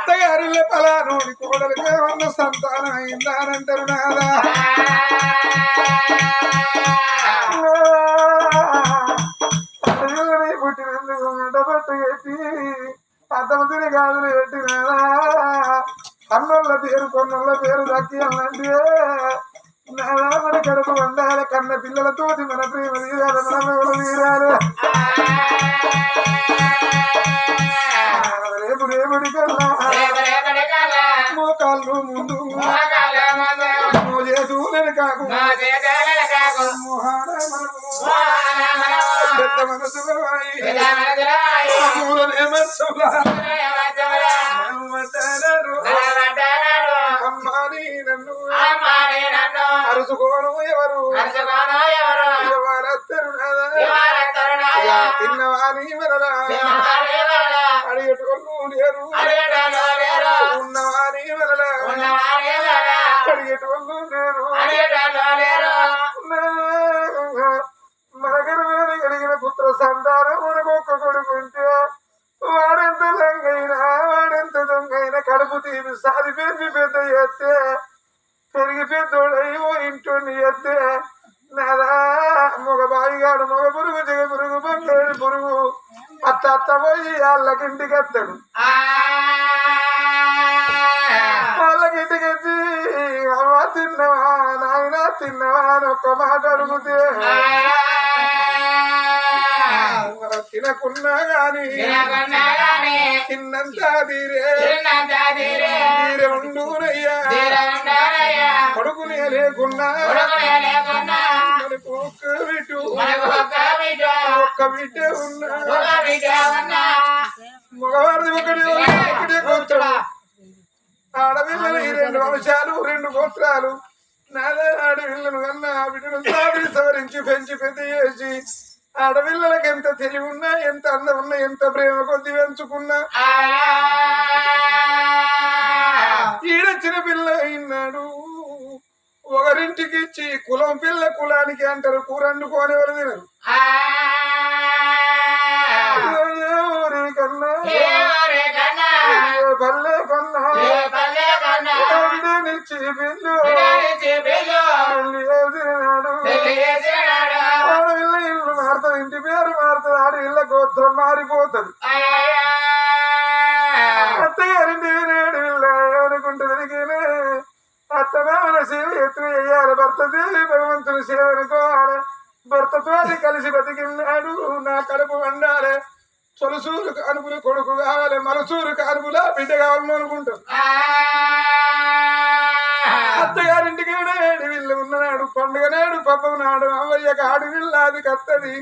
అత్తగారు పలాను. కోడలికి ఏమన్నా సంతానం అయిందానంటారు నాదా పుట్టినందుకు మెడబట్టు పెట్టి అద్దమతిని గాజులు పెట్టినారా అన్నోళ్ళ పేరు కొన్నోళ్ళ పేరు దక్కి అన్నంటే నాదా మన కడుపు వండాలి కన్న పిల్లలతోటి మన ప్రేమ తీరాలి మన ప్రేమలు తీరాలి. రేపు రేపటి కల్లా ముందు ముందు మో చేతు వెనకాకు పెద్ద అమ్మాని నన్ను అరుచుకోను ఎవరు తిన్నవాని వరలా అడిగట్టుకోను లేరు ఉన్నవాని వరలా అడిగట్టుకోను లేరు మనగరవేది కలిగిన పుత్ర సంతానం మనకు ఒక్క కొడుకుంటే వాడెంత లంగైనా వాడెంత దొంగైనా కడుపు తీరు సాది పెంచి పెద్ద ఎత్తే పెరిగి పెద్దోడై ఓ ఇంటి ఎత్తే నాదా మగ బాయిగాడు మగ పురుగు జగ పురుగు బంగారు పురుగు. అత్త అత్త పోయి వాళ్ళకింటికి ఎత్తాడు వాళ్ళకింటికి వచ్చి అవ్వ తిన్నవా? నాయన తిన్నవా? అని ఒక్క మాట అడుగుతే. తినకున్నా గాని తిన్నంత తీరే తీరే ఉండునయ్యా కొడుకునే లేకున్నా మనకు ఒక్క బిడ్డు ఒక్క బిడ్డ ఉన్నా. మగవారిది ఒకటి ఒకటే గోత్రం. ఆడపిల్లలు రెండు వంశాలు రెండు గోత్రాలు. నాదే ఆడపిల్లను కన్నా బిడ్డను సాగి సవరించి పెంచి పెద్ద చేసి ఆడపిల్లలకి ఎంత తెలివి ఉన్నా ఎంత అందం ఉన్నా ఎంత ప్రేమ కొద్ది పెంచుకున్నా. ఈడొచ్చిన పిల్ల అయినాడు. ఒకరింటికి ఇచ్చి కులం పిల్ల కులానికి అంటారు కూర వండుకొని ఎవరు తినరు. పల్లె కన్నా? నిచ్చి పిల్లు పేరు మారుతుంది. ఆడపిల్ల గోత్రం మారిపోతుంది. అత్తగారింటి ఆడపిల్ల అనుకుంటుంది అత్తమామల సేవ ఎత్తు వేయాలి భర్త దేవి భగవంతుని సేవ అనుకోవాలి భర్తతో కలిసి బతికిన్నాడు. నా కడుపు వండాలి సొలసూరు కానుపులు కొడుకు కావాలి. మలసూరు కానుపుల బిడ్డ కావాలని అనుకుంటాం. అత్తగారింటికి వీళ్ళు ఉన్ననాడు పండుగ నాడు పబ్బం నాడు అమ్మయ్యకు ఆడవిల్ల అది కత్తది.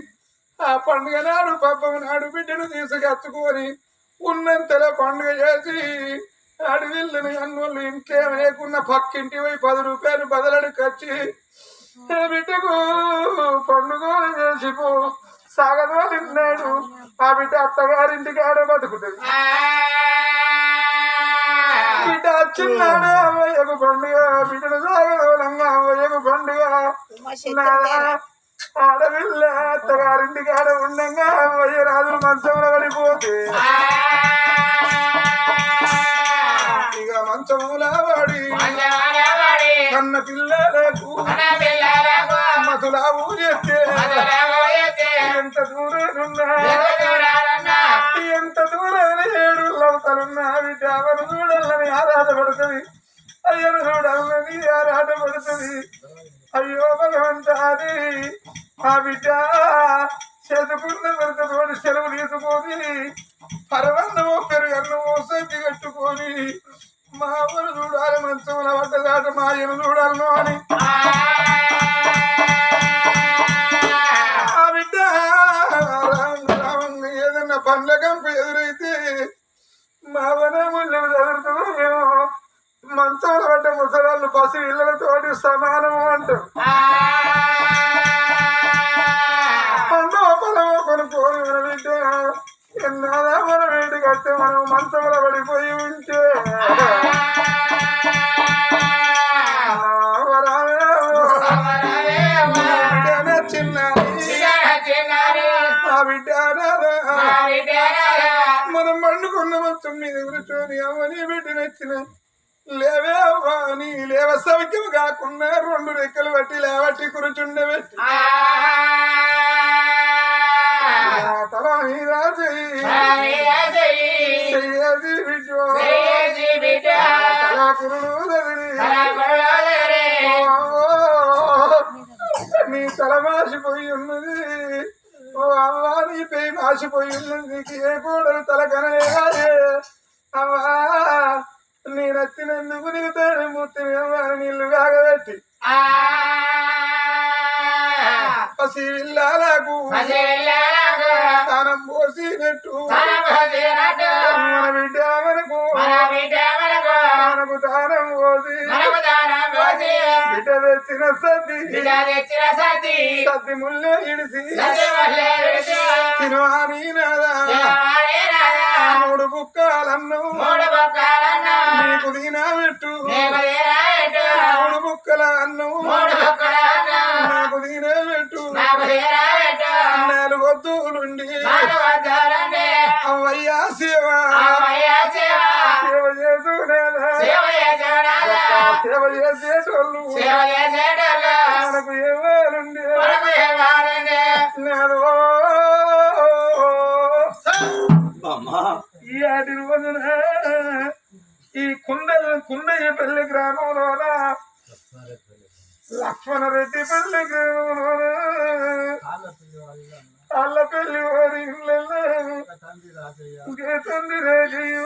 ఆ పండుగ నాడు పబ్బం నాడు బిడ్డను తీసుకచ్చుకొని ఉన్నంతలో పండుగ చేసి అడవిల్లని అన్నోళ్ళు ఇంట్లో లేకున్న పక్కింటి పోయి పది రూపాయలు బదలడు ఖర్చి బిడ్డకు పండుగ చేసిపో సాగదోలిన్నాడు ఆ బిడ్డ అత్తగారింటికి ఆడ బతుకుతుంది. బిడ్డ వచ్చిన్నాడు అమ్మయ్యకు పండుగ బిడ్డను సాగదోలంగా అమ్మయ్యకు పండుగ. ఆడపిల్ల అత్తగారింటి కాడ ఉండంగా అమ్మయ్య రాజులు మంచంలో పడిపోతే. ఇక మంచములా వాడి కన్న పిల్లలకు మధులా ఊరెత్తే ఎంత దూరం ఎంత దూరాన ఏడు లవతలున్నా బిడ్డ అవను చూడాలని ఆరాటపడుతుంది అయ్యను చూడాలని ఆరాటపడుతుంది అయ్యో భగవంతాది ఆ బిడ్డ చదువుకున్న పెడతతోటి సెలవు తీసుకొని పరవన్నమో పెరుగన్నమో సంచి కట్టుకొని మా అమ్మను చూడాలి మంచముల పడ్డదాట మా అయ్యను చూడాలను అని. ఆ బిడ్డ ఏదన్నా పండ్ల కంప ఎదురైతే మా వనముళ్ళు చదువుతుందేమో మంచంలో పడ్డ ముసలాళ్ళు పసి ఇళ్ళతోటి సమానము అంటారు కొనుక్కోని మన బిడ్డ ఎన్నాదా మన మనం మంచంలో పడిపోయి ఉంటే. మనం పండుకున్న మొత్తం మీద కూర్చొని అమ్మని బిడ్డ నచ్చిన లేవే అని లేవ సౌఖ్యం కాకుండా రెండు రెక్కలు బట్టి లేవట్టి కూర్చుండబెట్టి తల మీద చెయ్యి. చెయ్యది బిడ్డ. తల కురుడు చదివి నీ తల మాసిపోయి ఉన్నది. ఓ అవ్వా నీ పేయి మాసిపోయి ఉన్నది. నీకు ఏ కోడలు తల కనలేదే అవ్వా నీ నచ్చినందుకు నీకు తేని మూర్తి నీళ్ళు కాగబెట్టి. పసి విల్లాలకు తానం పోసినట్టు మన బిడ్డ మనకు. మనకు. తానం పోసి. బిడ్డ తెచ్చిన సద్ది. సద్ది. ముల్లె ఇడిసి నాదా? మూడు బుక్కలన్ను నీకు దీనా పెట్టు మూడు బుక్కల అన్నం నాకు దీనా పెట్టు నాలుగు వద్దులుండి. శివ. సేవ సేవ చేసేటోళ్ళు. మనకు ఎవరుండి నేను ఈ ఆటి రోజున ఈ కుండ కుండయ్య పల్లి గ్రామంలోన లక్ష్మణ రెడ్డి పల్లి గ్రామంలోన అల్ల పెళ్ళి వారి గేతంది రేజయు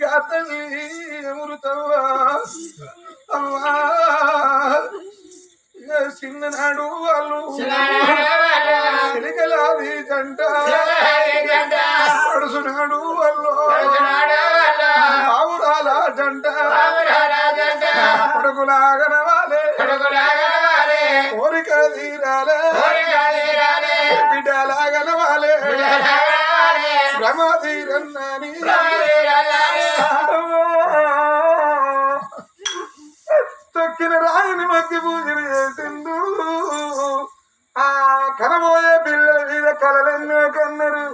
గాతవి అమృతవ్వా ఇక చిన్ననాడు వాళ్ళు చిలికలాది జంట. ఆవురాల జంట. కొడుకులాగన వాళ్ళే కోరిక తీరాలే బిడ్డలాగన వాళ్ళే శ్రమ తీరన్నాని తొక్కిన రాయిని మగ్గి పూజలు చేసిండు. ఆ కనబోయే పిల్లల మీద కలలెన్నో కన్నారు.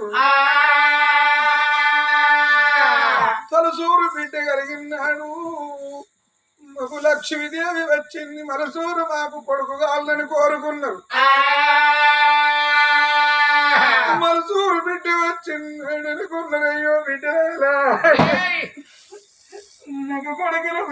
మగు లక్ష్మీదేవి వచ్చింది. మనసూరు మాకు కొడుకు కావాలని కోరుకున్నారు. మనసూరు బిడ్డ వచ్చింది. అనుకున్నారు అయ్యో బిడ్డ నాకు కొడుకులు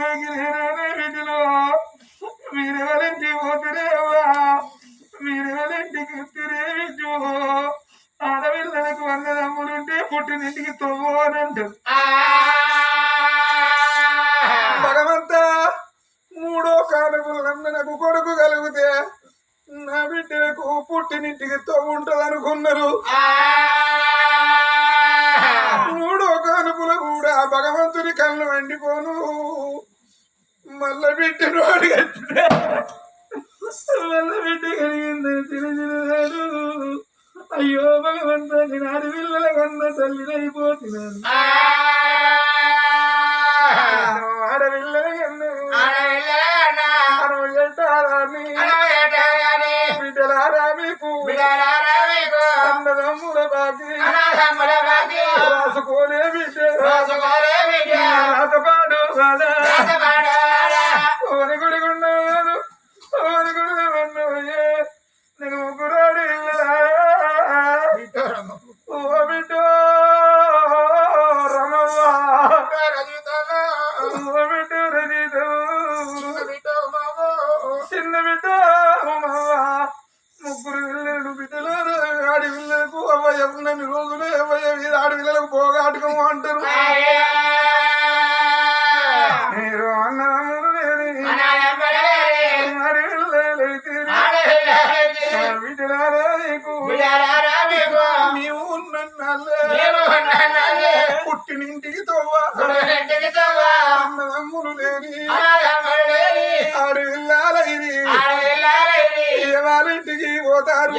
పోతారు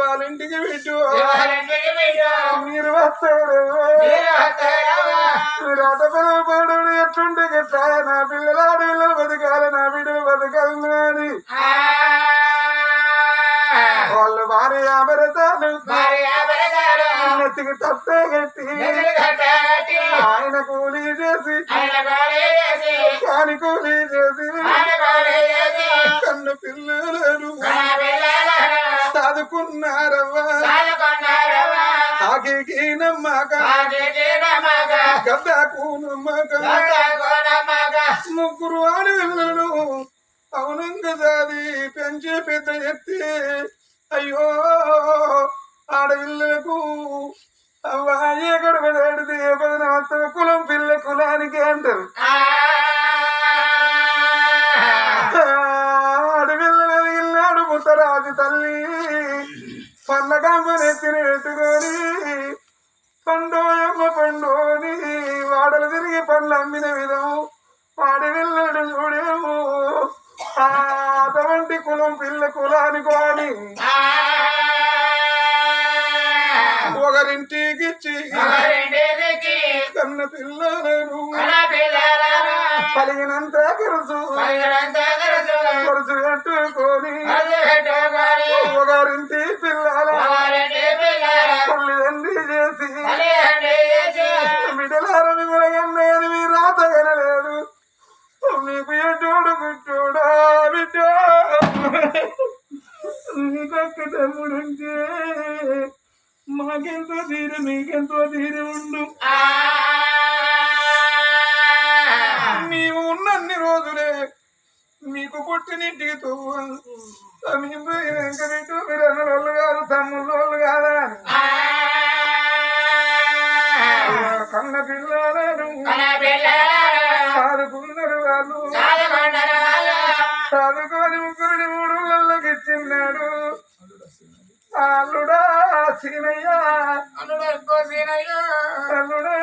వాళ్ళింటికి బిడ్డు మీరు వస్తారు? మీరు అట పిల్లలు ఎట్లుంటే గట్లా? నా పిల్లలు ఆడ పిల్లలు బతకాలి నా బిడ్డలు బతకాలి అని వాళ్ళు భార్య నెత్తికి కట్టి. ఆయన కూలీ చేసి. కాని కూలీ చేసి. కన్ను పిల్లలు చదువుకున్నారవ్వా ఆకి నమ్మక గద్దకు నమ్మక ముగ్గురు ఆడపిల్లలు అవునంగా దాది పెంచే పెద్ద ఎత్తి. అయ్యో ఆడపిల్లకు అవ్వ ఏ గడప దాడితే ఏ పదన కులం పిల్ల కులానికి అంటారు. పన్న కంపనెత్తిన పెట్టుకొని పండోయమ్మ పండోని వాడలు తిరిగి పండ్లు అమ్మిన విధం వాడి వెళ్ళడు చూడేమో అటువంటి కులం పిల్ల కులానికి వాడి ఒకరింటికి కన్న పిల్లలను కలిగినంత కరుసు కరుసు పెట్టుకొని ఒకరింటి పిల్లల తల్లిదండ్రి చేసి. బిడ్డలార మిమ్మల్ని మీ రాత వినలేదు మీకు ఎటోడు బిడ్డోడా బిడ్డ? నీకొక్క తమ్ముడుంటే మాకెంతో తీరు మీకెంతో తీరు ఉండు. మీకు పుట్టినింటికి తవ్వ మేము పోయినాక బిడ్డ మీరు కాదు తమ్ముళ్ళు కాదా కన్న పిల్లలను సాదుకున్నారు వాళ్ళు. చదువుకొని ముగ్గురిని మూడు ఇచ్చిన్నాడు అల్లుడా సీనయ్య. అల్లుడా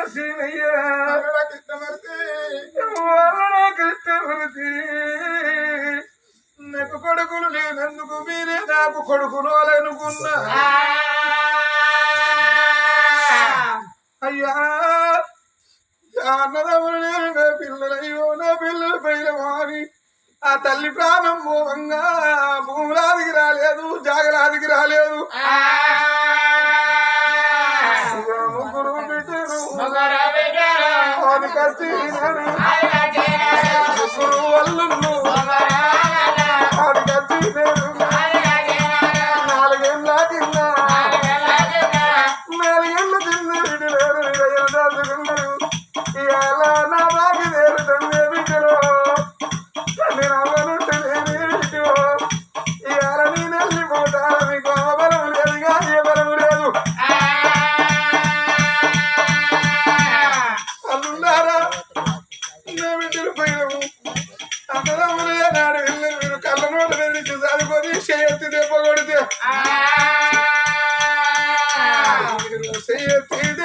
సీనయ్య. అల్లుడా కృష్ణమూర్తి. నాకు కొడుకులు లేనందుకు మీరే నాకు కొడుకులు అనుకున్నా అయ్యా అన్నదమ్ములు నేను నా ఆ తల్లి ప్రాణం భూమంగా భూములాదికి రాలేదు జాగలాదికి రాలేదు. que não sei o que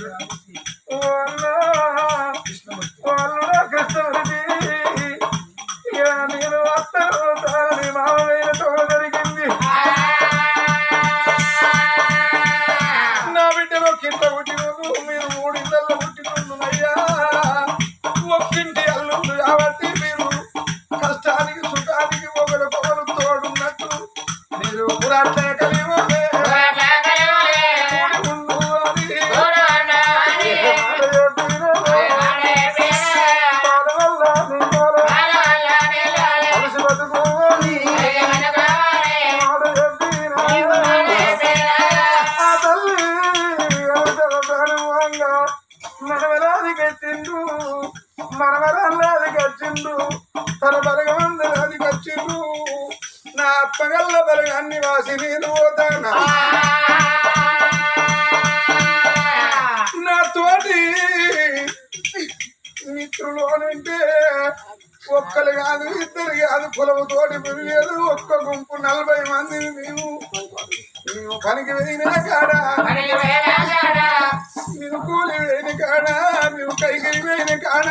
girl. నా అప్పగల్ల బలగాన్ని వాసి నేను పోతానా నా తోటి మిత్రులు అనంటే ఒక్కరు కాదు ఇద్దరు కాదు కులము తోటి పెరిగేది ఒక్క గుంపు నలభై మంది మేము మేము పనికి వెళ్ళిన కాడ? మేము కూలి వేయిన కాడ? మేము కైకి వేయిన కాడ?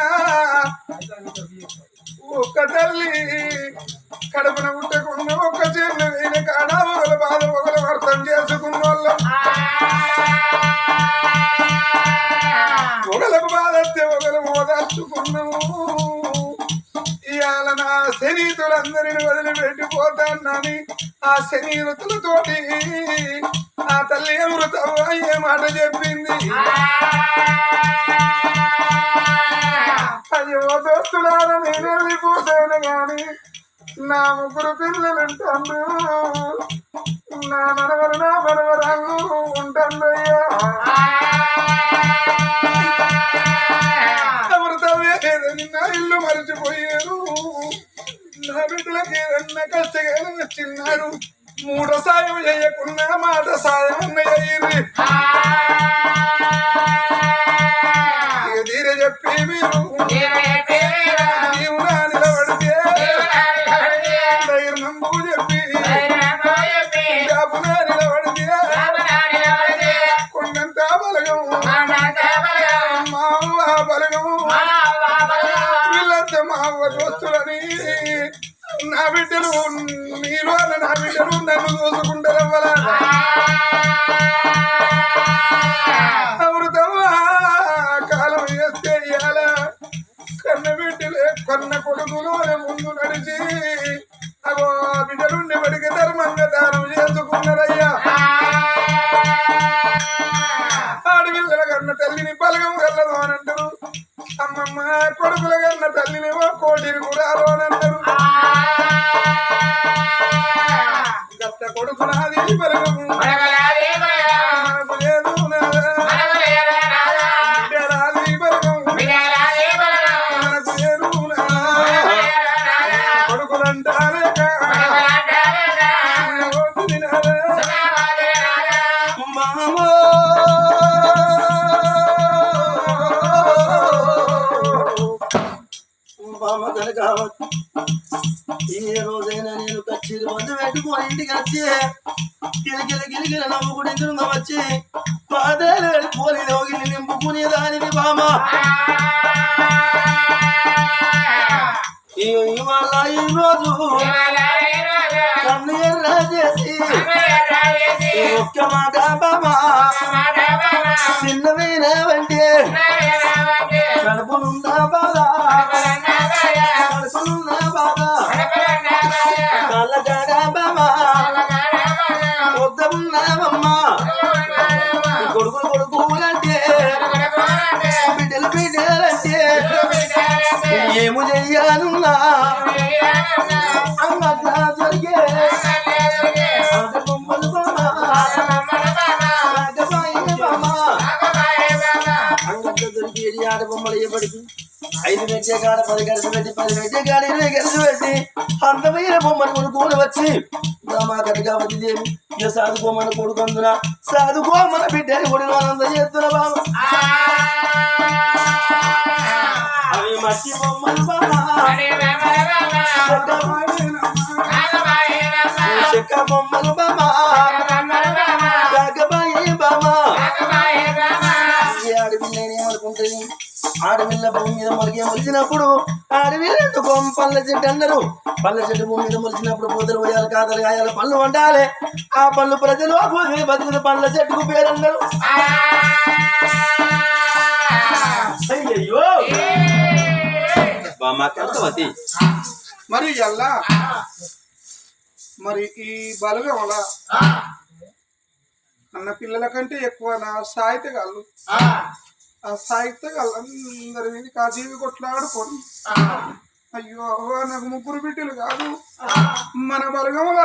ఒక్క తల్లి కడుపున పుట్టకుండా ఒక్క చెల్లి వేయిన కాడ ఒకరు బాధ ఒకరు అర్థం చేసుకున్న వాళ్ళం. ఒకలకు బాధస్తే ఒకరు ఓదార్చుకున్నాము ఇవాళ నా శనీతులందరిని వదిలిపెట్టిపోతానని ఆ శనీతులతోటి ఆ తల్లి అమృతం అయ్యే మాట చెప్పింది? అయ్యో దోస్తులారా నేను వెళ్ళిపోతాను కానీ నా ముగ్గురు పిల్లలుంటాను నా మనవరు నా మనవరాలు ఉంటాను అయ్యా నా ఇల్లు మరిచిపోయారు. నా బిడ్డలకి ఏదన్నా మూడో సాయం చేయకుండా మాట సాయం ఇక తీరే చెప్పి మీరు? నీవు నా నిలబడితే ధైర్యం చెప్పి. జాబునా నిలబడితే బలగం. మా అవ్వ బలగం. వీళ్ళంతా మా అవ్వ దోస్తులని. నా బిడ్డలు నీలో నా బిడ్డలు నన్ను చూసుకుంటారవ్వలా అమృతమా ఏ రోజైనా నేను కచ్చేది మందు పెట్టుకొని ఇంటికి వచ్చి గిలిగిలి గిలిగిలి నవ్వుకుని ఎదురుగా వచ్చి పాదాలు వెళ్ళిపోని రోగిని నింపుకునే దానిని బామ్మ ఈ- ఇవాళ ఈ రోజు కన్ను ఎర్ర చేసి ఒక్క మాట బామ్మ చిన్నవైన వంటే కొడుకులంటే బిడ్డలు బిడ్డలంటే ఏము చెయ్యానున్నా అంగట్లా జరిగే ఆట బొమ్మలు ఏ రాజబాయి ఐదు పెట్టే కాడ పది గడిచి పెట్టి పది పెట్టే కాడ ఇరవై గడిచి పెట్టి అందమైన బొమ్మను కొనుక్కొని వచ్చి మా కనకావతి దేవి ఇక సాధుకోమని కొడుకందున సాధుకోమని బిడ్డని కొడిన వాళ్ళంతా చేస్తున్న బాబు. అవి మట్టి బొమ్మలు బాబా. చెక్క బొమ్మలు బాబా. ఆడవిల్ల భూమి మీద మొలిగే మొలిచినప్పుడు అడవిలో ఎందుకు పళ్ళ చెట్టు అన్నారు పళ్ళ చెట్టు భూమి మీద మొలిచినప్పుడు పూతలు పోయాలి కాదలు గాయాలి పళ్ళు వండాలి. ఆ పళ్ళు ప్రజలు ఆ భూమి పళ్ళ చెట్టుకు పేరు అన్నారు అయ్యయ్యో బామ్మ కల్పవతి మరి ఎల్లా? మరి ఈ బలగంల అన్న పిల్లల కంటే ఎక్కువ నా సాహిత్యగాళ్ళు ఆ సాహిత్యగాళ్ళు అందరి మీద కాజీవి కొట్లాడుకొని అయ్యో అవ్వ, నాకు ముగ్గురు బిడ్డలు కాదు. మన బలగంల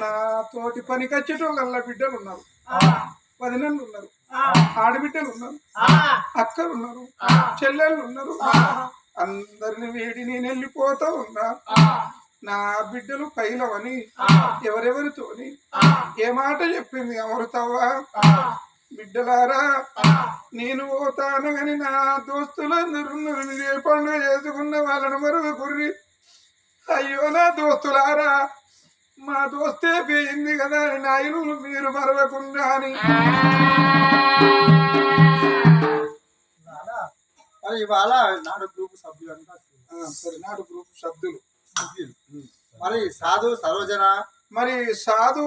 నా తోటి పని కచ్చేటోళ్ళ బిడ్డలు ఉన్నారు. వదినలు ఉన్నారు. ఆడబిడ్డలు ఉన్నారు. అక్కలు ఉన్నారు. చెల్లెళ్ళు ఉన్నారు. అందరిని వీడి నేను వెళ్ళిపోతా ఉన్నా. నా బిడ్డలు పైలవని ఎవరెవరితోని ఏ మాట చెప్పింది అమృతవ్వ బిడ్డలారా నేను పోతాను గాని నా దోస్తులందరూ ఏ పండుగ చేసుకున్న వాళ్ళని మరొక కుర్రి అయ్యో నా దోస్తులారా మా దోస్తే పోయింది కదా అని నా ఇల్లు మీరు మరవకుండా అని. మరి ఇవాళ నాడు గ్రూప్ సభ్యులు సరే నాడు గ్రూప్ సభ్యులు. మరి సాధు సరోజన? మరి సాధు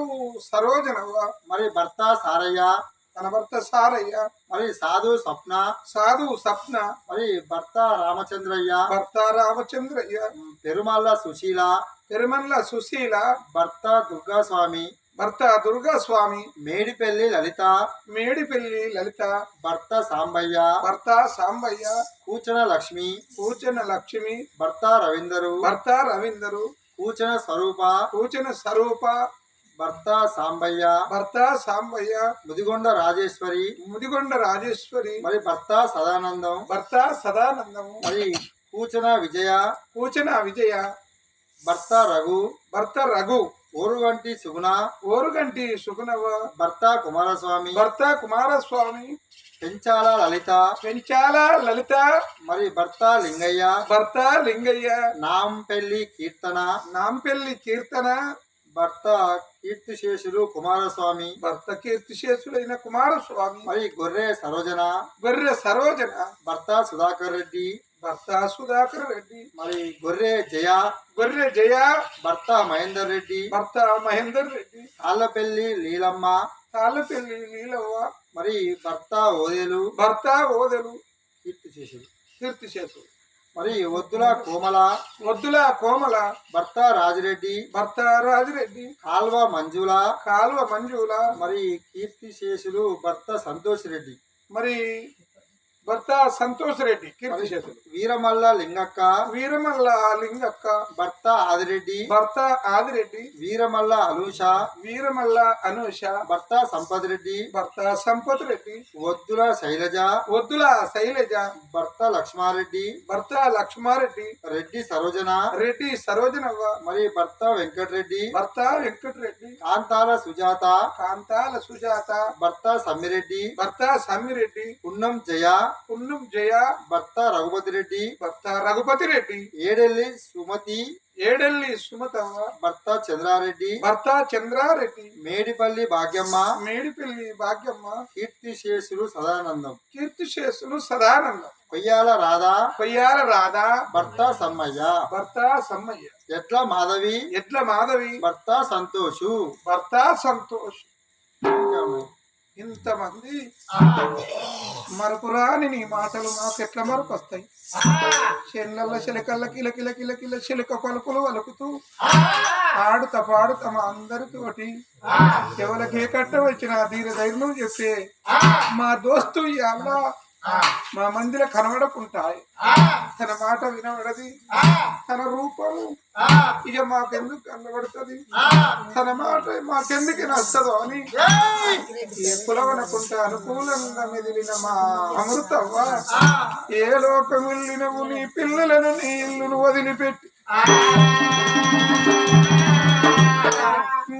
సరోజనవ్వ మరి భర్త సారయ్య? తన భర్త సారయ్య మరి సాధు స్వప్న. సాధు సప్న మరి భర్త రామచంద్రయ్య. భర్త రామచంద్రయ్య. పెరుమల్ల సుశీల. పెరుమల్ల సుశీల. భర్త దుర్గాస్వామి. భర్త దుర్గా స్వామి మేడిపల్లి లలిత. మేడిపల్లి లలిత. భర్త సాంబయ్య. భర్త సాంబయ్య. కూచన లక్ష్మి. కూచన లక్ష్మి. భర్త రవీందరు. భర్త రవీందరు. కూచన స్వరూప. కూచన స్వరూప. భర్త సాంబయ్య. భర్త సాంబయ్య. ముదిగొండ రాజేశ్వరి. ముదిగొండ రాజేశ్వరి. మరి భర్త సదానందం. భర్త సదానందము మరి కూచన విజయ. కూచన విజయ. భర్త రఘు. భర్త రఘు. ఓరుగంటి సుగుణ. ఓరుగంటి సుగుణవ. భర్త కుమారస్వామి. భర్త కుమారస్వామి. పెంచాల లలిత. పెంచాల లలిత. మరి భర్త లింగయ్య. భర్త లింగయ్య. నాంపెల్లి కీర్తన. నాంపెల్లి కీర్తన. భర్త కీర్తిశేషులు కుమారస్వామి. భర్త కీర్తిశేషుడైన కుమారస్వామి. మరి గొర్రె సరోజన. గొర్రె సరోజన. భర్త సుధాకర్ రెడ్డి. భర్త సుధాకర్ రెడ్డి. మరి గొర్రె జయ. గొర్రె జయ. భర్త మహేందర్ రెడ్డి. భర్త మహేందర్ రెడ్డి. కాళ్ళపల్లి లీలమ్మ. తాళ్ళపల్లి నీలవ్వ మరి భర్త ఓదేలు. భర్త ఓదెలు. కీర్తిశేషులు. కీర్తిశేషుడు మరి ఒద్దుల కోమల? వద్దుల కోమల? భర్త రాజిరెడ్డి? భర్త రాజిరెడ్డి. కాల్వ మంజుల? కాలువ మంజుల. మరి కీర్తిశేషులు భర్త సంతోష్ రెడ్డి మరి భర్త సంతోష్ రెడ్డి కీర్తిశేషుడు వీరమల్ల లింగక్క. వీరమల్ల లింగక్క. భర్త ఆదిరెడ్డి. భర్త ఆదిరెడ్డి. వీరమల్ల అనూష. వీరమల్ల అనూష. భర్త సంపత్ రెడ్డి. భర్త సంపత్ రెడ్డి. వద్దుల శైలజ. వద్దుల శైలజ. భర్త లక్ష్మారెడ్డి. భర్త లక్ష్మారెడ్డి. రెడ్డి సరోజన. రెడ్డి సరోజనవ్వ. మరి భర్త వెంకటరెడ్డి. భర్త వెంకటరెడ్డి. కాంతాల సుజాత. కాంతాల సుజాత. భర్త సమ్మిరెడ్డి. భర్త సమ్మిరెడ్డి. పున్నం జయ. పున్నం జయ భర్త రఘుపతి రెడ్డి. భర్త రఘుపతి రెడ్డి. ఏడెల్లి సుమతి. ఏడెల్లి సుమతవ్వ భర్త చంద్రారెడ్డి. భర్త చంద్రారెడ్డి. మేడిపల్లి భాగ్యమ్మ. మేడిపల్లి భాగ్యమ్మ. కీర్తిశేషులు సదానందం. కీర్తిశేషులు సదానందం. కొయ్యాల రాధా. కొయ్యాల రాధా. భర్త సమ్మయ్య. భర్త సమ్మయ్య. ఎట్ల మాధవి. ఎడ్ల మాధవి. భర్త సంతోషు. భర్త సంతోష్. ఇంతమంది మరపురాని నీ మాటలు మాకు ఎట్లా మరపొస్తాయి? చెల్లెళ్ళ చిలకల్ల కిల కిల కిల కిల చిలక పలుకులు వలుకుతూ ఆడుత పాడుత మా అందరితోటి ఎవరికి ఏ కట్ట వచ్చిన ధీర ధైర్యం చెప్పే మా దోస్తు ఇవాళ మా మందిలో కనబడకుంటాయి. తన మాట వినబడది. తన రూపము ఇక మాకెందుకు కనబడుతుంది? తన మాట మాకెందుకు నచ్చదు అని ఎప్పుడవనుకుంటా అనుకూలంగా మెదిలిన మా అమృతవ్వ ఏ లోకం వెళ్ళినవు నీ పిల్లలను నీ ఇల్లును వదిలిపెట్టి.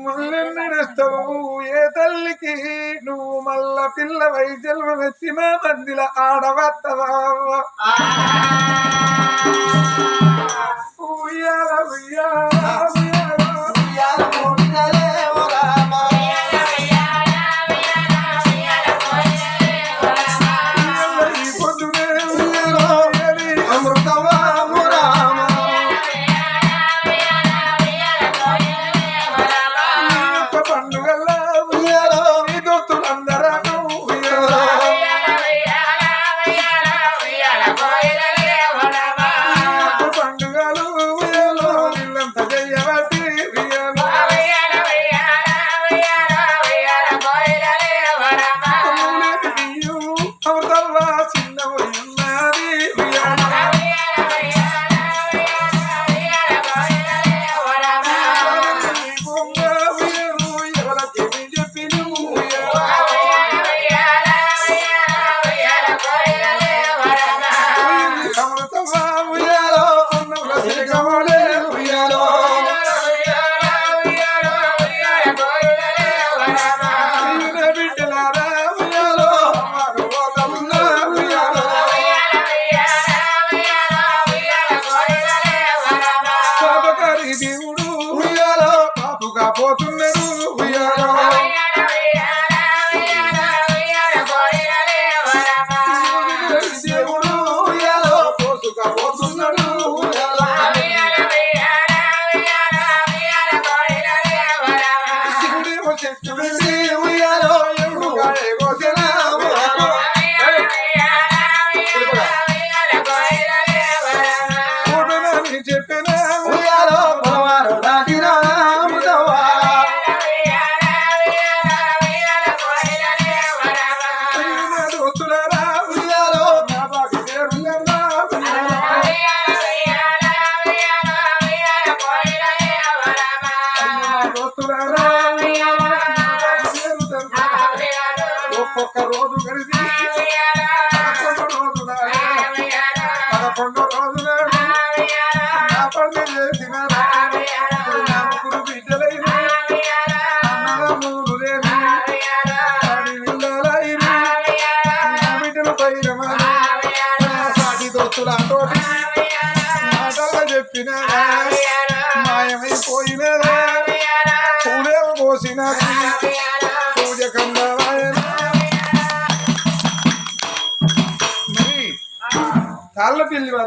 ముళ్ళెన్నడేస్తావు ఏ తల్లికి నువ్వు మల్ల పిల్ల వైద్యులమెత్తి మా మందిల ఆడవత్తవా? ఉయ్యాల ఉయ్యాల.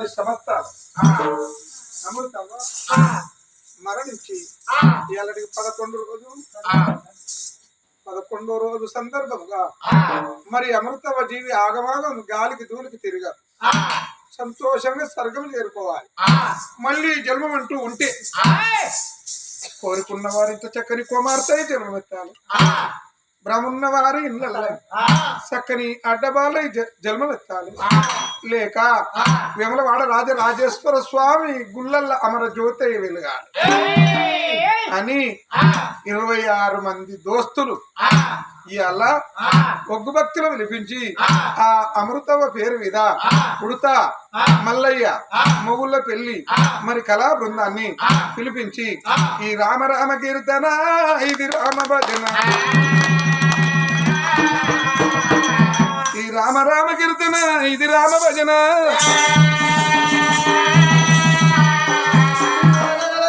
వారి సమస్తాలు అమృతవ్వ మరణించి. ఇవాళకి పదకొండు రోజు. పదకొండో రోజు సందర్భంగా మరి అమృతవ జీవి ఆగమాగం గాలికి దూలికి తిరిగా. సంతోషంగా స్వర్గం చేరుకోవాలి. మళ్ళీ జన్మం అంటూ ఉంటే. కోరుకున్న వారు ఇంత చక్కని కుమార్తె జన్మమెత్తాలి. బ్రహ్మన్న వారి ఇళ్ళ చక్కని అడ్డబాల జన్మమెత్తాలి. లేక విమలవాడ రాజ రాజేశ్వర స్వామి గుళ్ళల్ల అమర జ్యోతి వెలుగాలి. అని ఇరవై ఆరు మంది దోస్తులు ఇలా ఒగ్గు భక్తులు వినిపించి ఆ అమృతవ పేరు మీద ఉడత మల్లయ్య మొగుళ్ళ పెళ్ళి మరి కళా బృందాన్ని పిలిపించి ఈ రామ రామ కీర్తన ఇది రామ భజన. రామ రామ కీర్తన ఇది రామ భజన.